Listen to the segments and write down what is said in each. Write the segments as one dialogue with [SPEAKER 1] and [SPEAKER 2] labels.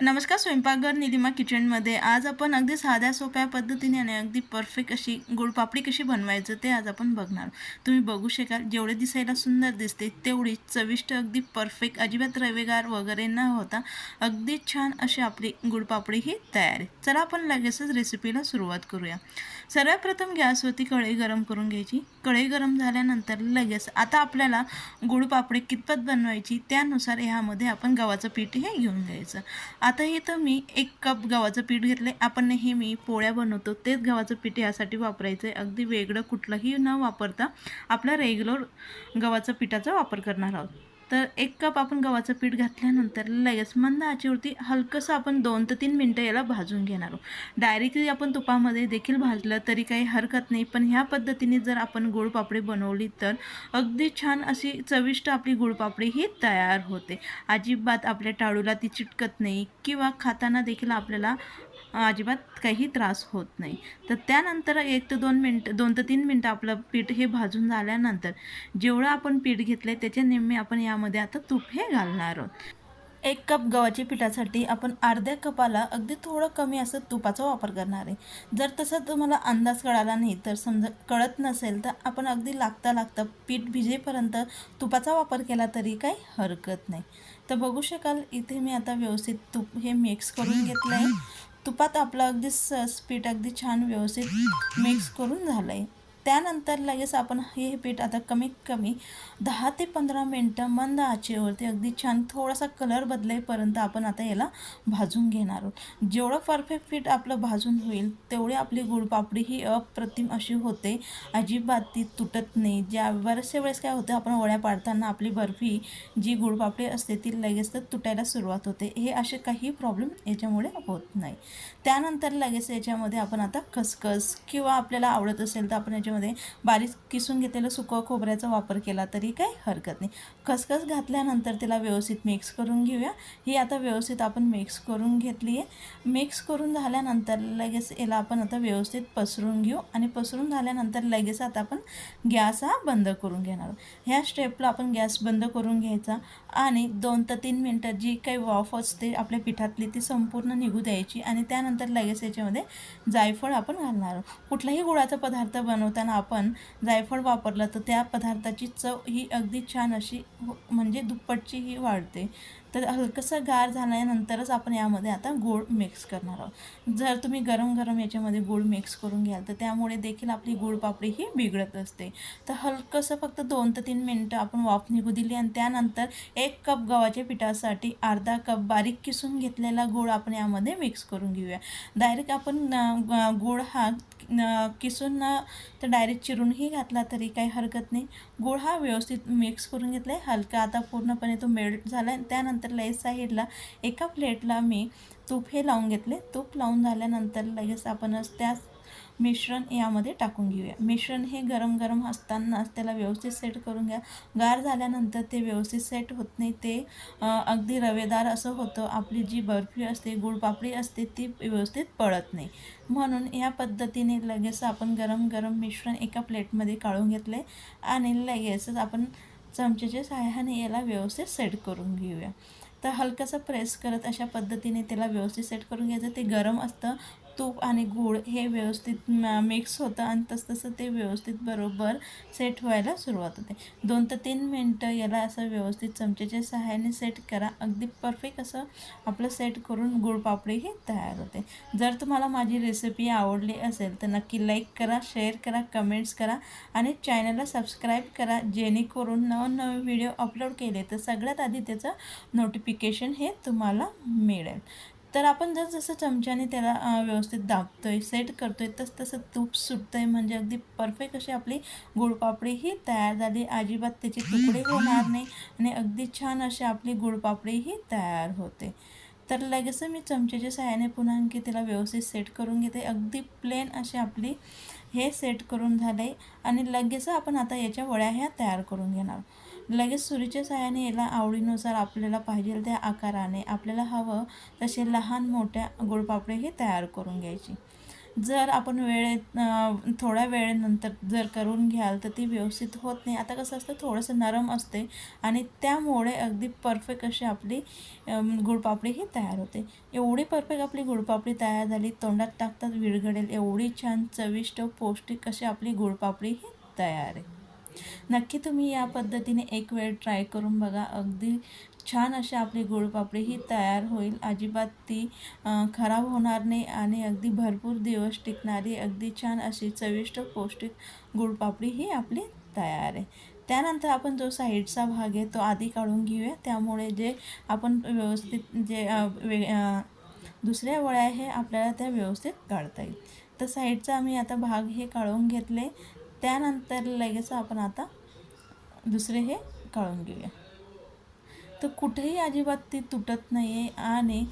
[SPEAKER 1] नमस्कार स्वयंपाकघर निलिमा किचनमध्ये. आज आपण अगदी साध्या सोप्या पद्धतीने आणि अगदी परफेक्ट अशी गुळपापडी कशी बनवायचं ते आज आपण बघणार. तुम्ही बघू शकाल जेवढे दिसायला सुंदर दिसते तेवढी चविष्ट अगदी परफेक्ट अजिबात रवेगार वगैरे न होता अगदी छान अशी आपली गुडपापडी ही तयार आहे. चला आपण लगेचच रेसिपीला सुरुवात करूया. सर्वात प्रथम गॅसवरती कढई गरम करून घ्यायची. कढई गरम झाल्यानंतर लगेच आता आपल्याला गुडपापडी कितपत बनवायची त्यानुसार ह्यामध्ये आपण गव्हाचं पीठ हे घेऊन घ्यायचं. आता इथं मी एक कप गव्हाचं पीठ घेतलं आहे आपण नेहमी पोळ्या बनवतो तेच गव्हाचं पीठ यासाठी वापरायचं आहे अगदी वेगळं कुठलंही न वापरता आपल्या रेग्युलर गव्हाचं पिठाचा वापर करणार आहोत. तर एक कप आपण गव्हाचं पीठ घातल्यानंतर लगेच मंद आचीवरती हलकंसं आपण दोन ते तीन मिनटं याला भाजून घेणार आहोत. डायरेक्टली आपण तुपामध्ये देखील भाजलं तरी काही हरकत नाही पण ह्या पद्धतीने जर आपण गुळपापडी बनवली तर अगदी छान अशी चविष्ट आपली गुळपापडी ही तयार होते. अजिबात आपल्या टाळूला ती चिटकत नाही किंवा खाताना देखील आपल्याला अजिबात काही त्रास होत नाही. तर त्यानंतर एक ते दोन मिनटं दोन ते तीन मिनटं आपलं पीठ हे भाजून झाल्यानंतर जेवढं आपण पीठ घेतलं आहे त्याच्या निम्मे आपण यामध्ये आता तूप हे घालणार आहोत. एक कप गव्हाच्या पिठासाठी आपण अर्ध्या कपाला अगदी थोडं कमी असं तुपाचा वापर करणार आहे. जर तसं तुम्हाला अंदाज कळाला नाही तर समजा कळत नसेल तर आपण अगदी लागता लागता पीठ भिजेपर्यंत तुपाचा वापर केला तरी काही हरकत नाही. तर बघू शकाल इथे मी आता व्यवस्थित तूप हे मिक्स करून घेतलं आहे तुपात आपलं अगदी स पीठ अगदी छान व्यवस्थित मिक्स करून झालं आहे त्यानंतर लगेच आपण हे पीठ आता कमीत कमी दहा ते पंधरा मिनटं मंद आचेवरती अगदी छान थोडासा कलर बदलेपर्यंत आपण आता याला भाजून घेणार आहोत. जेवढं परफेक्ट पीठ आपलं भाजून होईल तेवढी आपली गुळपापडी ही अप्रतिम अशी होते. अजिबात ती तुटत नाही. ज्या बऱ्याचशा वेळेस काय होतं आपण वड्या पाडताना आपली बर्फी जी गुळपापडी असते ती लगेच तर तुटायला सुरुवात होते. हे असे काही प्रॉब्लेम याच्यामुळे होत नाही. त्यानंतर लगेच याच्यामध्ये आपण आता खसखस किंवा आपल्याला आवडत असेल तर आपण याच्यामध्ये त्याच्यामध्ये बारीक किसून घेतलेलं सुकं खोबऱ्याचा वापर केला तरी काही हरकत नाही. खसखस घातल्यानंतर तिला व्यवस्थित मिक्स करून घेऊया. ही आता व्यवस्थित आपण मिक्स करून घेतली आहे. मिक्स करून झाल्यानंतर लगेच याला आपण आता व्यवस्थित पसरून घेऊ आणि पसरून झाल्यानंतर लगेच आता आपण गॅस हा बंद करून घेणार ह्या स्टेपला आपण गॅस बंद करून घ्यायचा आणि दोन ते तीन मिनटं जी काही वाफ असते आपल्या पिठातली ती संपूर्ण निघू द्यायची आणि त्यानंतर लगेच याच्यामध्ये जायफळ आपण घालणार कुठलाही गुळाचा पदार्थ बनवताना आपण जायफळ वापरलं तर त्या पदार्थाची चव ही अगदी छान अशी हो म्हणजे दुप्पटची ही वाढते. तर हलकंसं गार झाल्यानंतरच आपण यामध्ये आता गूळ मिक्स करणार आहोत. जर तुम्ही गरम गरम याच्यामध्ये गोड मिक्स करून घ्याल तर त्यामुळे देखील आपली गूळ पापडी ही बिघडत असते. तर हलकंसं फक्त दोन ते तीन मिनटं आपण वाफ निघू दिली आणि त्यानंतर एक कप गव्हाच्या पिठासाठी अर्धा कप बारीक किसून घेतलेला गूळ आपण यामध्ये मिक्स करून घेऊया. डायरेक्ट आपण गूळ हा किसून तर डायरेक्ट चिरूनही घातला तरी काही हरकत नाही. गूळ हा व्यवस्थित मिक्स करून घेतला आहे हलका आता पूर्णपणे तो मेल्ट झाला आहे त्यानंतर लगेच साईडला एका प्लेटला मी तूप हे लावून घेतले. तूप लावून झाल्यानंतर लगेच आपणच त्याच मिश्रण यामध्ये टाकून घेऊया. मिश्रण हे गरम गरम असतानाच त्याला व्यवस्थित सेट करून घ्या. गार झाल्यानंतर ते व्यवस्थित सेट होत नाही ते अगदी रवेदार असं होतं. आपली जी बर्फी असते गुळपापडी असते ती व्यवस्थित पळत नाही. म्हणून या पद्धतीने लगेच आपण गरम गरम मिश्रण एका प्लेटमध्ये काढून घेतले आणि लगेचच आपण चमच्याच्या सहाय्याने याला व्यवस्थित सेट करून घेऊया. तर हलकंसं प्रेस करत अशा पद्धतीने त्याला व्यवस्थित सेट करून घ्यायचं. ते गरम असतं तूप आणि गूळ हे व्यवस्थित मिक्स होतं आणि तसतसं ते व्यवस्थित बरोबर सेट व्हायला सुरुवात होते. दोन ते तीन मिनटं याला असं व्यवस्थित चमच्याच्या सहाय्याने सेट करा. अगदी परफेक्ट असं आपलं सेट करून गुळपापडी ही तयार होते. जर तुम्हाला माझी रेसिपी आवडली असेल तर नक्की लाईक करा शेअर करा कमेंट्स करा आणि चॅनलला सबस्क्राईब करा. जेणेकरून नवनवे व्हिडिओ अपलोड केले तर सगळ्यात आधी त्याचं नोटिफिकेशन हे तुम्हाला मिळेल. तर आपण जर जसं चमच्याने त्याला व्यवस्थित दाबतो आहे सेट करतो आहे तसं तसं तूप सुटतं आहे म्हणजे अगदी परफेक्ट अशी आपली गुळपापडी ही तयार झाली. अजिबात त्याचे तुकडे होणार नाही आणि अगदी छान अशी आपली गुळपापडी ही तयार होते. तर लगेच मी चमच्याच्या सहाय्याने पुन्हा आणखी तिला व्यवस्थित सेट करून घेते. अगदी प्लेन अशी आपली हे सेट करून झाले आणि लगेच आपण आता याच्या वड्या ह्या तयार करून घेणार. लगेच सुरीच्या सहाय्याने याला आवडीनुसार आपल्याला पाहिजे त्या आकाराने आपल्याला हवं तसे लहान मोठ्या गुळपापडे हे तयार करून घ्यायची. जर आपण वेळेत थोड्या वेळेनंतर जर करून घ्याल तर ती व्यवस्थित होत नाही. आता कसं असतं थोडंसं नरम असते आणि त्यामुळे अगदी परफेक्ट अशी आपली गुळपापडी ही तयार होते. एवढी परफेक्ट आपली गुळपापडी तयार झाली तोंडात टाकतात विरघडेल एवढी छान चविष्ट पौष्टिक अशी आपली गुळपापडी ही तयार आहे. नक्की तुम्ही या पद्धतीने एक वेळ ट्राय करून बघा. अगदी छान अशी आपली गुळपापडी ही तयार होईल. अजिबात ती खराब होणार नाही आणि अगदी भरपूर दिवस टिकणारी अगदी छान अशी चविष्ट पौष्टिक गुळपापडी ही आपली तयार आहे. त्यानंतर आपण जो साईडचा भाग आहे तो आधी काढून घेऊया. त्यामुळे जे आपण व्यवस्थित जे वे दुसऱ्या वळ्या आहे आपल्याला त्या व्यवस्थित काढता येईल. तर साईडचा आम्ही आता भाग हे काढून घेतले. त्यानंतर लगेच आपण आता दुसरे हे काढून घेऊया. तर कुठेही अजिबात ती तुटत नाही आहे आणि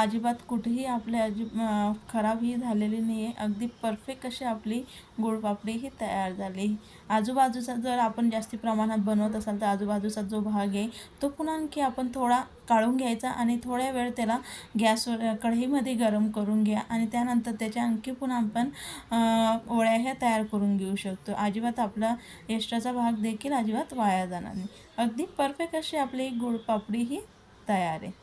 [SPEAKER 1] अजिबात कुठेही आपले अजिब खराबही खराब ही झालेली नाही आहे अगदी परफेक्ट अशी आपली गुळपापडी ही तयार झाली. आजूबाजूचा जर आपण जास्ती प्रमाणात बनवत असाल तर आजूबाजूचा जो भाग आहे तो पुन्हा आणखी आपण थोडा काढून घ्यायचा आणि थोड्या वेळ त्याला गॅसवर कढईमध्ये गरम करून घ्या आणि त्यानंतर त्याच्या आणखी पुन्हा आपण अ, ह्या तयार करून घेऊ शकतो. अजिबात आपला एक्स्ट्राचा भाग देखील अजिबात वाया जाणार नाही. अगदी परफेक्ट अशी आपली गुळपापडी ही तयार आहे.